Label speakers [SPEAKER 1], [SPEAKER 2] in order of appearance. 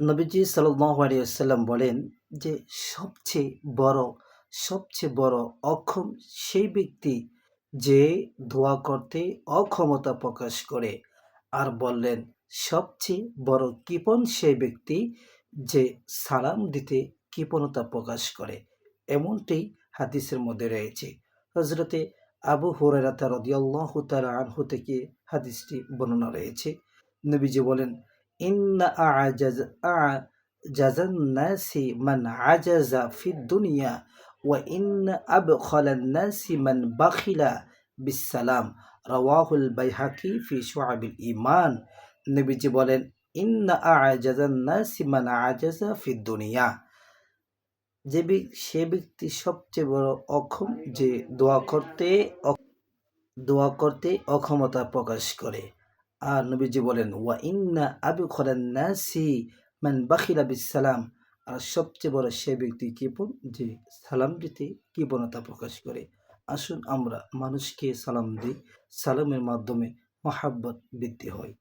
[SPEAKER 1] নবীজি সাল্লাল্লাহু আলাইহি ওয়াসাল্লাম বলেন যে সবচেয়ে বড় সবচেয়ে বড় অক্ষম সেই ব্যক্তি যে দোয়া করতে অক্ষমতা প্রকাশ করে। আর বললেন, সবচেয়ে বড় কৃপণ সেই ব্যক্তি যে সালাম দিতে কৃপণতা প্রকাশ করে। এমনটি হাদিসের মধ্যে রয়েছে। হজরতে আবু হুরায়রা রাদিয়াল্লাহু তাআলা আনহু থেকে হাদিসটি বর্ণনা রয়েছে। নবীজি বলেন দুনিয়া বাখিলা বলেন আজাজা দুনিয়া যে সে ব্যক্তি সবচেয়ে বড় অক্ষম যে দোয়া করতে দোয়া করতে অক্ষমতা প্রকাশ করে। আর নবীজি বলেন, ওয়া ইন্না আবু নাসি মান বাখিলা বিসালাম আর সবচেয়ে বড় সে ব্যক্তি কৃপণ যে সালাম দিতে কৃপণতা প্রকাশ করে। আসুন আমরা মানুষকে সালাম দিই, সালামের মাধ্যমে মহাব্বত বৃদ্ধি হয়।